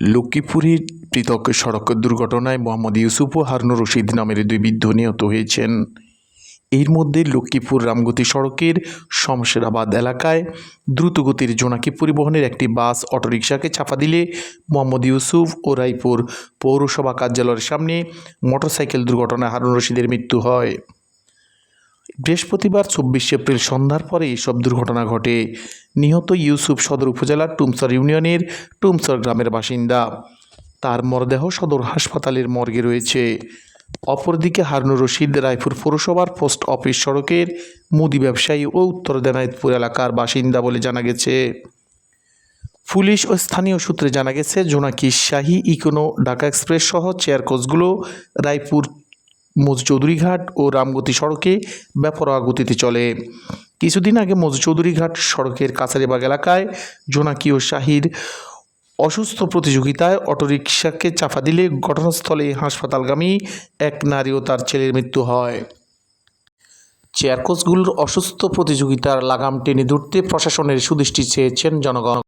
লক্ষ্মীপুরের পৃথক সড়ক দুর্ঘটনায় মোহাম্মদ ইউসুফ ও হারুনুর রশিদ নামের দুই বৃদ্ধ নিহত হয়েছেন। এর মধ্যে লক্ষ্মীপুর রামগতি সড়কের শমশেরাবাদ এলাকায় দ্রুতগতির জোনাকি পরিবহনের একটি বাস অটোরিকশাকে চাপা দিলে মোহাম্মদ ইউসুফ ও রায়পুর পৌরসভা কার্যালয়ের সামনে মোটরসাইকেল দুর্ঘটনায় হারুন রশিদের মৃত্যু হয়। বৃহস্পতিবার চব্বিশে এপ্রিল সন্ধ্যার পরে এসব দুর্ঘটনা ঘটে। নিহত ইউসুফ সদর উপজেলার টুমসর ইউনিয়নের টুমসর গ্রামের বাসিন্দা। তার মরদেহ সদর হাসপাতালের মর্গে রয়েছে। অপরদিকে হারুনুর রশিদ রায়পুর পৌরসভার পোস্ট অফিস সড়কের মুদি ব্যবসায়ী ও উত্তর দেনায়তপুর এলাকার বাসিন্দা বলে জানা গেছে। পুলিশ ও স্থানীয় সূত্রে জানা গেছে, জোনাকি শাহী ইকোনো ঢাকা এক্সপ্রেস সহ চেয়ার কোচগুলো রায়পুর মোজ চৌধুরীঘাট ও রামগতি সড়কে বেপরোয়া গতিতে চলে। কিছুদিন আগে মোজ চৌধুরীঘাট সড়কের কাছারিবাগ এলাকায় জোনাকি ও শাহির অসুস্থ প্রতিযোগিতায় অটোরিকশাকে চাপা দিলে ঘটনাস্থলে হাসপাতালগামী এক নারী ও তার ছেলের মৃত্যু হয়। চেয়ার কোচগুলোর অসুস্থ প্রতিযোগিতার লাগাম টেনে ধরতে প্রশাসনের সুদৃষ্টি চেয়েছেন জনগণ।